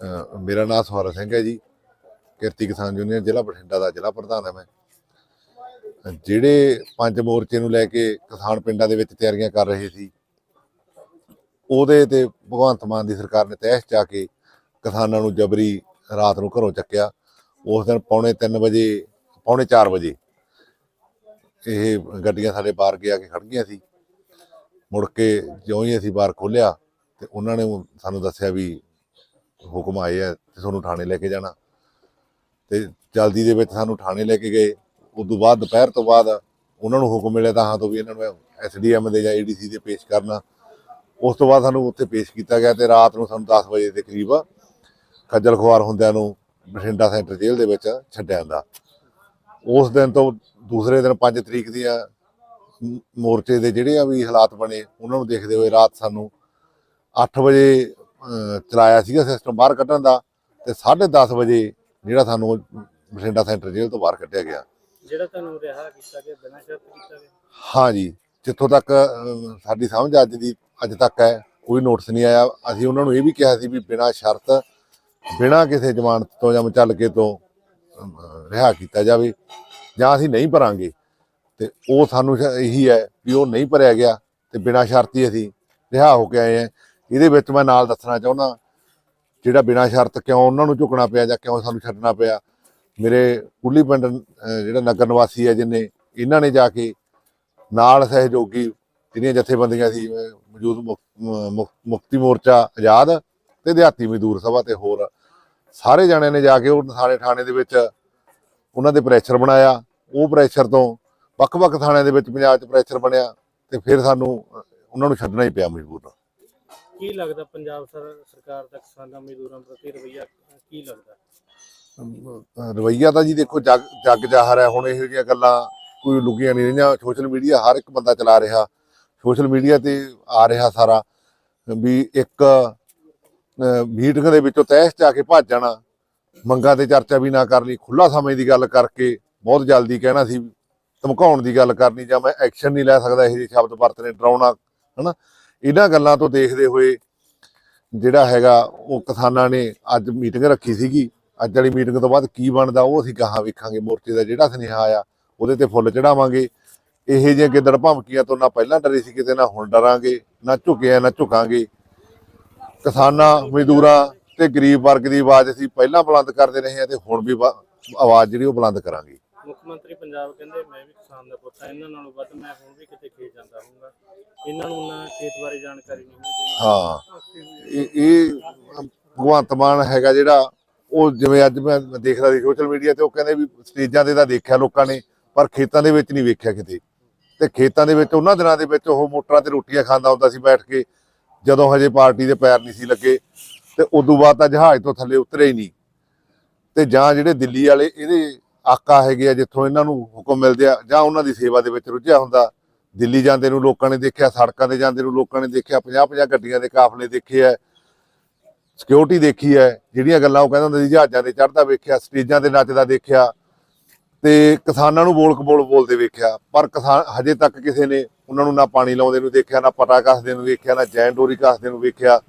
ਮੇਰਾ ਨਾਮ ਸਵਰ ਸਿੰਘ ਹੈ ਜੀ। ਕਿਰਤੀ ਕਿਸਾਨ ਯੂਨੀਅਨ, ਜ਼ਿਲ੍ਹਾ ਬਠਿੰਡਾ ਦਾ ਜ਼ਿਲ੍ਹਾ ਪ੍ਰਧਾਨ ਹਾਂ ਮੈਂ। ਜਿਹੜੇ ਪੰਜ ਮੋਰਚੇ ਨੂੰ ਲੈ ਕੇ ਕਿਸਾਨ ਪਿੰਡਾਂ ਦੇ ਵਿੱਚ ਤਿਆਰੀਆਂ ਕਰ ਰਹੇ ਸੀ, ਉਹਦੇ ਤੇ ਭਗਵੰਤ ਮਾਨ ਦੀ ਸਰਕਾਰ ਨੇ ਤਹਿਸ ਚਾ ਕੇ ਕਿਸਾਨਾਂ ਨੂੰ ਜਬਰੀ ਰਾਤ ਨੂੰ ਘਰੋਂ ਚੱਕਿਆ। ਉਸ ਦਿਨ ਪੌਣੇ 3 ਵਜੇ, ਪੌਣੇ 4 ਵਜੇ ਇਹ ਗੱਡੀਆਂ ਸਾਡੇ ਬਾਹਰ ਗਿਆ ਕੇ ਖੜ ਗਈਆਂ ਸੀ। ਮੁੜ ਕੇ ਜਿਉਂ ਹੀ ਅਸੀਂ ਬਾਹਰ ਖੋਲਿਆ ਤੇ ਉਹਨਾਂ ਨੇ ਸਾਨੂੰ ਦੱਸਿਆ ਵੀ ਹੁਕਮ ਆਏ ਆ ਤੇ ਤੁਹਾਨੂੰ ਥਾਣੇ ਲੈ ਕੇ ਜਾਣਾ। ਤੇ ਜਲਦੀ ਦੇ ਵਿੱਚ ਸਾਨੂੰ ਥਾਣੇ ਲੈ ਕੇ ਗਏ। ਉਸ ਤੋਂ ਬਾਅਦ ਦੁਪਹਿਰ ਤੋਂ ਬਾਅਦ ਉਹਨਾਂ ਨੂੰ ਹੁਕਮ ਮਿਲਿਆ ਤਾਂ ਹਾਂ ਤੋਂ ਵੀ ਇਹਨਾਂ ਨੂੰ ਐਸਡੀਐਮ ਦੇ ਜਾਂ ਏਡੀਸੀ ਦੇ ਪੇਸ਼ ਕਰਨਾ। ਉਸ ਤੋਂ ਬਾਅਦ ਸਾਨੂੰ ਉੱਥੇ ਪੇਸ਼ ਕੀਤਾ ਗਿਆ ਤੇ ਰਾਤ ਨੂੰ ਸਾਨੂੰ 10 ਵਜੇ ਦੇ ਕਰੀਬ ਖੱਜਲ ਖੁਆਰ ਹੁੰਦਿਆਂ ਨੂੰ ਬਠਿੰਡਾ ਸੈਂਟਰ ਜੇਲ੍ਹ ਦੇ ਵਿੱਚ ਛੱਡਿਆ ਜਾਂਦਾ। ਉਸ ਦਿਨ ਤੋਂ ਦੂਸਰੇ ਦਿਨ 5 ਤਰੀਕ ਦੀਆਂ ਮੋਰਚੇ ਦੇ ਜਿਹੜੇ ਆ ਵੀ ਹਾਲਾਤ ਬਣੇ, ਉਹਨਾਂ ਨੂੰ ਦੇਖਦੇ ਹੋਏ ਰਾਤ ਸਾਨੂੰ 8 ਵਜੇ ਚਲਾਇਆ ਸੀਗਾ ਸਿਸਟਮ ਬਾਹਰ ਕੱਢਣ ਦਾ ਤੇ 10:30 ਵਜੇ ਜਿਹੜਾ ਸਾਨੂੰ ਬਠਿੰਡਾ ਸੈਂਟਰ ਜੇਲ੍ਹ ਤੋਂ ਬਾਹਰ ਕੱਢਿਆ ਗਿਆ। ਜਿਹੜਾ ਤੁਹਾਨੂੰ ਰਿਹਾ ਕੀਤਾ ਗਿਆ ਬਿਨਾਂ ਸ਼ਰਤ ਕੀਤਾ ਗਿਆ? ਹਾਂ ਜੀ ਜਿੱਥੋਂ ਤੱਕ ਸਾਡੀ ਸਮਝ ਅੱਜ ਦੀ ਅੱਜ ਤੱਕ ਹੈ ਕੋਈ ਨੋਟਿਸ ਨਹੀਂ ਆਇਆ। ਅਸੀਂ ਉਹਨਾਂ ਨੂੰ ਇਹ ਵੀ ਕਿਹਾ ਸੀ ਵੀ ਬਿਨਾਂ ਸ਼ਰਤ ਬਿਨਾਂ ਕਿਸੇ ਜ਼ਮਾਨਤ ਤੋਂ ਜਾਂ ਚੱਲ ਕੇ ਤੋਂ ਰਿਹਾ ਕੀਤਾ ਜਾਵੇ ਜਾਂ ਅਸੀਂ ਨਹੀਂ ਭਰਾਂਗੇ। ਤੇ ਉਹ ਸਾਨੂੰ ਇਹੀ ਹੈ ਵੀ ਉਹ ਨਹੀਂ ਭਰਿਆ ਗਿਆ ਤੇ ਬਿਨਾਂ ਸ਼ਰਤ ਹੀ ਅਸੀਂ ਰਿਹਾ ਹੋ ਕੇ ਆਏ ਆ ਇਹਦੇ ਵਿੱਚ ਮੈਂ ਨਾਲ ਦੱਸਣਾ ਚਾਹੁੰਦਾ, ਜਿਹੜਾ ਬਿਨਾਂ ਸ਼ਰਤ ਕਿਉਂ ਉਹਨਾਂ ਨੂੰ ਝੁਕਣਾ ਪਿਆ ਜਾਂ ਕਿਉਂ ਸਾਨੂੰ ਛੱਡਣਾ ਪਿਆ, ਮੇਰੇ ਕੁੱਲੀ ਪਿੰਡ ਜਿਹੜਾ ਨਗਰ ਨਿਵਾਸੀ ਹੈ ਜਿਨੇ ਇਹਨਾਂ ਨੇ ਜਾ ਕੇ ਨਾਲ ਸਹਿਯੋਗੀ ਜਿਹੜੀਆਂ ਜਥੇਬੰਦੀਆਂ ਸੀ ਮੌਜੂਦ ਮੁਕ- ਮੁਕ- ਮੁਕਤੀ ਮੋਰਚਾ ਆਜ਼ਾਦ ਤੇ ਦਿਹਾਤੀ ਮਜ਼ਦੂਰ ਸਭਾ ਤੇ ਹੋਰ ਸਾਰੇ ਜਣਿਆਂ ਨੇ ਜਾ ਕੇ ਉਹ ਥਾਣੇ ਥਾਣੇ ਦੇ ਵਿੱਚ ਉਹਨਾਂ ਦੇ ਪ੍ਰੈਸ਼ਰ ਬਣਾਇਆ। ਉਹ ਪ੍ਰੈਸ਼ਰ ਤੋਂ ਵੱਖ-ਵੱਖ ਥਾਣਿਆਂ ਦੇ ਵਿੱਚ ਪੰਜਾਬ 'ਚ ਪ੍ਰੈਸ਼ਰ ਬਣਿਆ ਤੇ ਫਿਰ ਸਾਨੂੰ ਉਹਨਾਂ ਨੂੰ ਛੱਡਣਾ ਹੀ ਪਿਆ ਮਜਬੂਰ ਕੀ ਲੱਗਦਾ ਪੰਜਾਬ ਸਰ- ਸਰਕਾਰ ਦਾ ਕਿਸਾਨਾਂ ਮਜ਼ਦੂਰਾਂ ਪ੍ਰਤੀ ਰਵਈਆ ਕੀ ਲੱਗਦਾ? ਅ, ਤਾਂ ਜੀ ਦੇਖੋ ਜੱਗ ਜੱਗ ਜਾਹਰ ਹੈ ਹੁਣ ਇਹੋ ਜਿਹੀਆਂ ਗੱਲਾਂ ਕੋਈ ਲੁਕੀਆਂ ਨਹੀਂ ਰਹੀਆਂ। ਸੋਸ਼ਲ ਮੀਡੀਆ ਹਰ ਇੱਕ ਬੰਦਾ ਚਲਾ ਰਿਹਾ। ਸੋਸ਼ਲ ਮੀਡੀਆ ਤੇ ਆ ਰਿਹਾ ਸਾਰਾ ਵੀ ਇੱਕ ਮੀਟਿੰਗ ਦੇ ਵਿੱਚੋਂ ਤਹਿਸ ਚ ਆ ਕੇ ਭੱਜ ਜਾਣਾ ਮੰਗਾਂ ਤੇ ਚਰਚਾ ਵੀ ਨਾ ਕਰਨੀ ਖੁੱਲਾ ਸਮੇਂ ਦੀ ਗੱਲ ਕਰਕੇ ਬਹੁਤ ਜਲਦੀ ਕਹਿਣਾ ਸੀ ਧਮਕਾਉਣ ਦੀ ਗੱਲ ਕਰਨੀ ਜਾਂ ਮੈਂ ਐਕਸ਼ਨ ਨਹੀਂ ਲੈ ਸਕਦਾ ਇਹ ਜਿਹੇ ਸ਼ਬਦ ਵਰਤਨੇ ਡਰਾਉਣਾ ਹਨਾ? ਇਹਨਾਂ ਗੱਲਾਂ ਤੋਂ ਦੇਖਦੇ ਹੋਏ ਜਿਹੜਾ ਹੈਗਾ ਉਹ ਕਿਸਾਨਾਂ ਨੇ ਅੱਜ ਮੀਟਿੰਗ ਰੱਖੀ ਸੀਗੀ। ਅੱਜ ਵਾਲੀ ਮੀਟਿੰਗ ਤੋਂ ਬਾਅਦ ਕੀ ਬਣਦਾ ਉਹ ਅਸੀਂ ਗਾਹਾਂ ਵੇਖਾਂਗੇ। ਮੋਰਚੇ ਦਾ ਜਿਹੜਾ ਸੁਨੇਹਾ ਆਇਆ, ਉਹਦੇ ਤੇ ਫੁੱਲ ਚੜਾਵਾਂਗੇ। ਇਹੋ ਜਿਹੀਆਂ ਗਿੱਦੜ ਭਮਕੀਆਂ ਤੋਂ ਨਾ ਪਹਿਲਾਂ ਡਰੇ ਸੀ ਕਿਤੇ, ਨਾ ਹੁਣ ਡਰਾਂਗੇ, ਨਾ ਝੁਕਿਆ, ਨਾ ਝੁਕਾਂਗੇ। ਕਿਸਾਨਾਂ, ਮਜ਼ਦੂਰਾਂ ਤੇ ਗਰੀਬ ਵਰਗ ਦੀ ਆਵਾਜ਼ ਅਸੀਂ ਪਹਿਲਾਂ ਬੁਲੰਦ ਕਰਦੇ ਰਹੇ ਹਾਂ ਤੇ ਹੁਣ ਵੀ ਆਵਾਜ਼ ਜਿਹੜੀ ਉਹ ਬੁਲੰਦ ਕਰਾਂਗੇ। ਮੁੱਖ ਮੰਤਰੀ ਪੰਜਾਬ ਕਹਿੰਦੇ, ਮੈਂ ਵੀ ਕਿਸਾਨ ਦਾ ਪੁੱਤ ਹਾਂ, ਇਹਨਾਂ ਨਾਲੋਂ ਵੱਧ ਮੈਂ ਹੁਣ ਵੀ ਕਿਤੇ ਖੇਤ ਜਾਂਦਾ ਹੋਊਗਾ। ਇਹਨਾਂ ਨੂੰ ਨਾ ਖੇਤ ਬਾਰੇ ਜਾਣਕਾਰੀ ਨਹੀਂ ਹੁੰਦੀ। ਹਾਂ, ਇਹ ਇਹ ਭਗਵੰਤ ਮਾਨ ਹੈਗਾ ਜਿਹੜਾ, ਉਹ ਜਿਵੇਂ ਅੱਜ ਮੈਂ ਦੇਖਦਾ ਸੀ ਸੋਸ਼ਲ ਮੀਡੀਆ ਤੇ, ਉਹ ਕਹਿੰਦੇ ਵੀ ਸਟੇਜਾਂ ਤੇ ਤਾਂ ਦੇਖਿਆ ਲੋਕਾਂ ਨੇ, ਪਰ ਖੇਤਾਂ ਦੇ ਵਿੱਚ ਨਹੀਂ ਵੇਖਿਆ ਕਿਤੇ। ਤੇ ਖੇਤਾਂ ਦੇ ਵਿੱਚ, ਉਹਨਾਂ ਦਿਨਾਂ ਦੇ ਵਿੱਚ ਉਹ ਮੋਟਰਾਂ ਤੇ ਰੋਟੀਆਂ ਖਾਂਦਾ ਹੁੰਦਾ ਸੀ ਬੈਠ ਕੇ, ਜਦੋਂ ਹਜੇ ਪਾਰਟੀ ਦੇ ਪੈਰ ਨਹੀਂ ਸੀ ਲੱਗੇ, ਤੇ ਉਦੋਂ ਬਾਅਦ ਤਾਂ ਜਹਾਜ਼ ਤੋਂ ਥੱਲੇ ਉਤਰੇ ਹੀ ਨਹੀਂ। ਤੇ ਜਾਂ ਜਿਹੜੇ ਦਿੱਲੀ ਵਾਲੇ, ਇਹਦੇ ਆਕਾ ਹੈਗੇ ਆ ਜਿੱਥੋਂ ਇਹਨਾਂ ਨੂੰ ਹੁਕਮ ਮਿਲਦੇ ਆ, ਜਾਂ ਉਹਨਾਂ ਦੀ ਸੇਵਾ ਦੇ ਵਿੱਚ ਰੁੱਝਿਆ ਹੁੰਦਾ। ਦਿੱਲੀ ਜਾਂਦੇ ਨੂੰ ਲੋਕਾਂ ਨੇ ਦੇਖਿਆ, ਸੜਕਾਂ ਤੇ ਜਾਂਦੇ ਨੂੰ ਲੋਕਾਂ ਨੇ ਦੇਖਿਆ 50-50 ਗੱਡੀਆਂ ਦੇ ਕਾਫਲੇ ਦੇਖੇ ਆ ਸਿਕਿਉਰਿਟੀ ਦੇਖੀ ਹੈ ਜਿਹੜੀਆਂ ਗੱਲਾਂ ਉਹ ਕਹਿੰਦਾ ਹੁੰਦਾ ਸੀ, ਜਹਾਜ਼ਾਂ ਤੇ ਚੜਦਾ ਵੇਖਿਆ, ਸਟੇਜਾਂ ਤੇ ਨੱਚਦਾ ਦੇਖਿਆ, ਤੇ ਕਿਸਾਨਾਂ ਨੂੰ ਬੋਲ ਕਬੋਲ ਬੋਲਦੇ ਵੇਖਿਆ, ਪਰ ਕਿਸਾਨ ਹਜੇ ਤੱਕ ਕਿਸੇ ਨੇ ਉਹਨਾਂ ਨੂੰ ਨਾ ਪਾਣੀ ਲਾਉਂਦੇ ਨੂੰ ਦੇਖਿਆ, ਨਾ ਪਟਾ ਕੱਸਦੇ ਨੂੰ ਵੇਖਿਆ, ਨਾ ਜੈਨ ਡੋਰੀ ਕੱਸਦੇ ਨੂੰ ਵੇਖਿਆ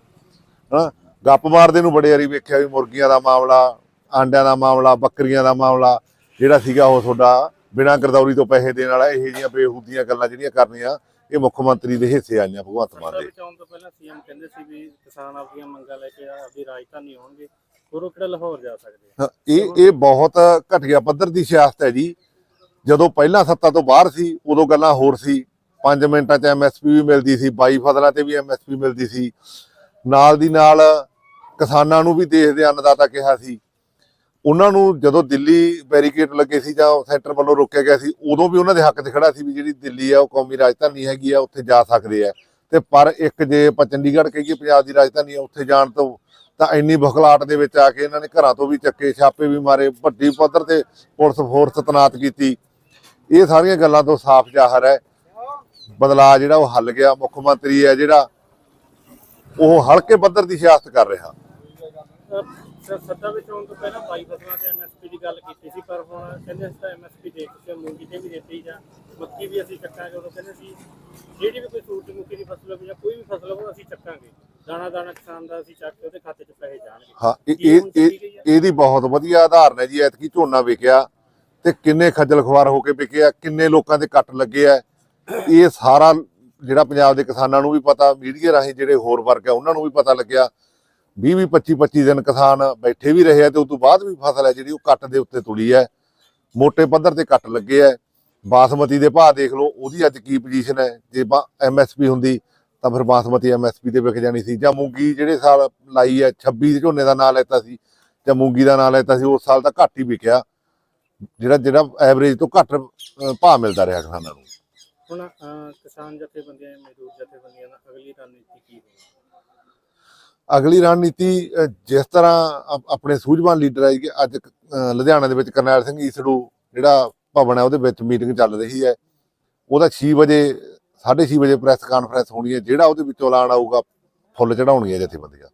ਹਾਂ ਗੱਪ ਮਾਰਦੇ ਨੂੰ ਬੜੇ ਵਾਰੀ ਵੇਖਿਆ ਵੀ ਮੁਰਗੀਆਂ ਦਾ ਮਾਮਲਾ, ਆਂਡਿਆਂ ਦਾ ਮਾਮਲਾ, ਬੱਕਰੀਆਂ ਦਾ ਮਾਮਲਾ ਜਿਹੜਾ ਸੀਗਾ ਉਹ ਤੁਹਾਡਾ ਬਿਨਾਂ ਗਰਦੌਰੀ ਤੋਂ ਪੈਸੇ ਦੇਣ ਵਾਲਾ ਇਹੋ ਜਿਹੀਆਂ ਬੇਹੂਦੀਆਂ ਗੱਲਾਂ ਜਿਹੜੀਆਂ ਕਰਨੀਆਂ ਇਹ ਮੁੱਖ ਮੰਤਰੀ ਦੇ ਹਿੱਸੇ ਆਈਆਂ ਭਗਵੰਤ ਮਾਨ ਦੇ। ਆਉਣ ਤੋਂ ਪਹਿਲਾਂ ਸੀਐਮ ਕਹਿੰਦੇ ਸੀ ਵੀ ਕਿਸਾਨ ਆਪਣੀਆਂ ਮੰਗਾਂ ਲੈ ਕੇ ਆਪਣੀ ਰਾਜਧਾਨੀ ਆਉਣਗੇ ਉਹ ਕਿਹੜਾ ਲਾਹੌਰ ਜਾ ਸਕਦੇ ਇਹ ਇਹ ਬਹੁਤ ਘਟੀਆ ਪੱਧਰ ਦੀ ਸਿਆਸਤ ਹੈ ਜੀ। ਜਦੋਂ ਪਹਿਲਾਂ ਸੱਤਾ ਤੋਂ ਬਾਹਰ ਸੀ ਉਦੋਂ ਗੱਲਾਂ ਹੋਰ ਸੀ। 5 ਮਿੰਟਾਂ 'ਚ ਐਮਐਸਪੀ ਵੀ ਮਿਲਦੀ ਸੀ 22 ਫਸਲਾਂ ਤੇ ਵੀ ਐਮਐਸਪੀ ਮਿਲਦੀ ਸੀ। ਨਾਲ ਦੀ ਨਾਲ ਕਿਸਾਨਾਂ ਨੂੰ ਵੀ ਦੇਸ਼ ਦੇ ਅੰਨਦਾਤਾ ਕਿਹਾ ਸੀ। ਉਹਨਾਂ ਨੂੰ ਜਦੋਂ ਦਿੱਲੀ ਬੈਰੀਕੇਡ ਲੱਗੇ ਸੀ ਜਾਂ ਸੈਂਟਰ ਵੱਲੋਂ ਰੋਕਿਆ ਗਿਆ ਸੀ, ਉਦੋਂ ਵੀ ਉਹਨਾਂ ਦੇ ਹੱਕ 'ਚ ਖੜਾ ਸੀ ਵੀ ਜਿਹੜੀ ਦਿੱਲੀ ਆ, ਉਹ ਕੌਮੀ ਰਾਜਧਾਨੀ ਹੈਗੀ ਆ, ਉੱਥੇ ਜਾ ਸਕਦੇ ਆ। ਤੇ ਪਰ ਇੱਕ ਜੇ ਆਪਾਂ ਚੰਡੀਗੜ੍ਹ ਕਹੀਏ, ਪੰਜਾਬ ਦੀ ਰਾਜਧਾਨੀ ਆ, ਉੱਥੇ ਜਾਣ ਤੋਂ ਤਾਂ ਇੰਨੀ ਬਖਲਾਟ ਦੇ ਵਿੱਚ ਆ ਕੇ ਇਹਨਾਂ ਨੇ ਘਰਾਂ ਤੋਂ ਵੀ ਚੱਕੇ, ਛਾਪੇ ਵੀ ਮਾਰੇ, ਵੱਡੀ ਪੱਧਰ ਤੇ ਪੁਲਿਸ ਫੋਰਸ ਤਨਾਤ ਕੀਤੀ। ਇਹ ਸਾਰੀਆਂ ਗੱਲਾਂ ਤੋਂ ਸਾਫ਼ ਜ਼ਾਹਰ ਹੈ। ਬਦਲਾਅ ਜਿਹੜਾ ਉਹ ਹੱਲ ਗਿਆ, ਮੁੱਖ ਮੰਤਰੀ ਹੈ ਜਿਹੜਾ ਉਹ ਹਲਕੇ ਪੱਧਰ ਦੀ ਸਿਆਸਤ ਕਰ ਰਿਹਾ। ਸਰ ਸੱਤਾ ਵਿੱਚ ਆਉਣ ਤੋਂ ਪਹਿਲਾਂ 22 ਫਸਲਾਂ ਤੇ ਐਮਐਸਪੀ ਦੀ ਗੱਲ ਕੀਤੀ ਸੀ ਪਰ ਹੁਣ ਕਹਿੰਦੇ ਅਸੀਂ ਤਾਂ ਐਮਐਸਪੀ ਦੇ ਚੁੱਕੇ ਹਾਂ, ਮੂੰਗੀ ਤੇ ਵੀ ਦਿੱਤੀ ਜਾਂ ਮੱਕੀ ਵੀ ਅਸੀਂ ਚੱਕਾਂਗੇ ਉਦੋਂ ਕਹਿੰਦੇ ਸੀ ਜਿਹੜੀ ਵੀ ਕੋਈ ਸੂਰਜਮੁਖੀ ਦੀ ਫਸਲ ਹੋਵੇ ਜਾਂ ਕੋਈ ਵੀ ਫਸਲ ਹੋਵੇ ਅਸੀਂ ਚੱਕਾਂਗੇ। ਦਾਣਾ ਦਾਣਾ ਕਿਸਾਨ ਦਾ ਅਸੀਂ ਚੱਕ ਕੇ ਉਹਦੇ ਖਾਤੇ 'ਚ ਪੈਸੇ ਜਾਣਗੇ। ਹਾਂ ਇਹ ਕੀ ਇਹ ਹੁਣ ਇਹ- ਚੱਲੀ ਗਈ ਆ? ਇਹਦੀ ਬਹੁਤ ਵਧੀਆ ਜੀ ਐਤਕੀ ਝੋਨਾ ਵਿਕਿਆ ਤੇ ਕਿੰਨੇ ਖੱਜਲ ਹੋ ਕੇ ਵਿਕਿਆ ਕਿੰਨੇ ਲੋਕਾਂ ਦੇ ਕੱਟ ਲੱਗੇ ਆ। ਇਹ ਸਾਰਾ ਜਿਹੜਾ ਪੰਜਾਬ ਦੇ ਕਿਸਾਨਾਂ ਨੂੰ ਵੀ ਪਤਾ ਮੀਡੀਆ ਰਾਹੀਂ ਜਿਹੜੇ ਹੋਰ ਵਰਗ ਆ ਉਹਨਾਂ ਨੂੰ ਵੀ ਪਤਾ ਲੱਗਿਆ। 20 20 25 25 ਦਿਨ ਕਿਸਾਨ ਬੈਠੇ ਵੀ ਰਹੇ ਆ ਤੇ ਉਸ ਤੋਂ ਬਾਅਦ ਵੀ ਫਸਲ ਹੈ ਜਿਹੜੀ ਉਹ ਕੱਟ ਦੇ ਉੱਤੇ ਤੁਲੀ ਹੈ। ਮੋٹے ਪੱਧਰ ਤੇ ਕੱਟ ਲੱਗੇ ਆ ਬਾਸਮਤੀ ਦੇ ਭਾਅ ਦੇਖ ਲਓ ਉਹਦੀ ਅੱਜ ਕੀ ਪੋਜੀਸ਼ਨ ਹੈ? ਜੇ ਐਮਐਸਪੀ ਹੁੰਦੀ ਤਾਂ ਫਿਰ ਬਾਸਮਤੀ ਐਮਐਸਪੀ ਤੇ ਵਿਕ ਜਾਣੀ ਸੀ। ਜਾਂ ਮੂੰਗੀ ਜਿਹੜੇ ਸਾਲ ਲਾਈ ਹੈ 26 ਦੇ ਝੋਨੇ ਦਾ ਨਾਂ ਲੈਤਾ ਸੀ ਜਾਂ ਮੂੰਗੀ ਦਾ ਨਾਂ ਲੈਤਾ ਸੀ ਉਸ ਸਾਲ ਤਾਂ ਘੱਟ ਹੀ ਵਿਕਿਆ। ਜਿਹੜਾ ਜਿਹੜਾ ਐਵਰੇਜ ਤੋਂ ਘੱਟ ਅ, ਭਾਅ ਮਿਲਦਾ ਰਿਹਾ ਕਿਸਾਨਾਂ ਨੂੰ। ਹੁਣ ਕਿਸਾਨ ਜਥੇਬੰਦੀਆਂ ਮਜ਼ਦੂਰ ਜਥੇਬੰਦੀਆਂ ਦਾ ਅਗਲੀ ਰਣਨੀਤੀ ਕੀ ਹੋਵੇ ਅਗਲੀ ਰਣਨੀਤੀ ਜਿਸ ਤਰ੍ਹਾਂ ਆਪਣੇ ਸੂਝਵਾਨ ਲੀਡਰ ਆਈ ਕਿ ਅੱਜ ਲੁਧਿਆਣਾ ਦੇ ਵਿੱਚ ਕਰਨੈਲ ਸਿੰਘ ਈਸੜੂ ਜਿਹੜਾ ਭਵਨ ਹੈ, ਉਹਦੇ ਵਿੱਚ ਮੀਟਿੰਗ ਚੱਲ ਰਹੀ ਹੈ। ਉਹਦਾ 6 ਵਜੇ 6:30 ਵਜੇ ਪ੍ਰੈਸ ਕਾਨਫਰੰਸ ਹੋਣੀ ਹੈ, ਜਿਹੜਾ ਉਹਦੇ ਵਿੱਚੋਂ ਐਲਾਨ ਆਊਗਾ, ਫੁੱਲ ਚੜਾਉਣਗੀਆਂ ਜਥੇਬੰਦੀਆਂ।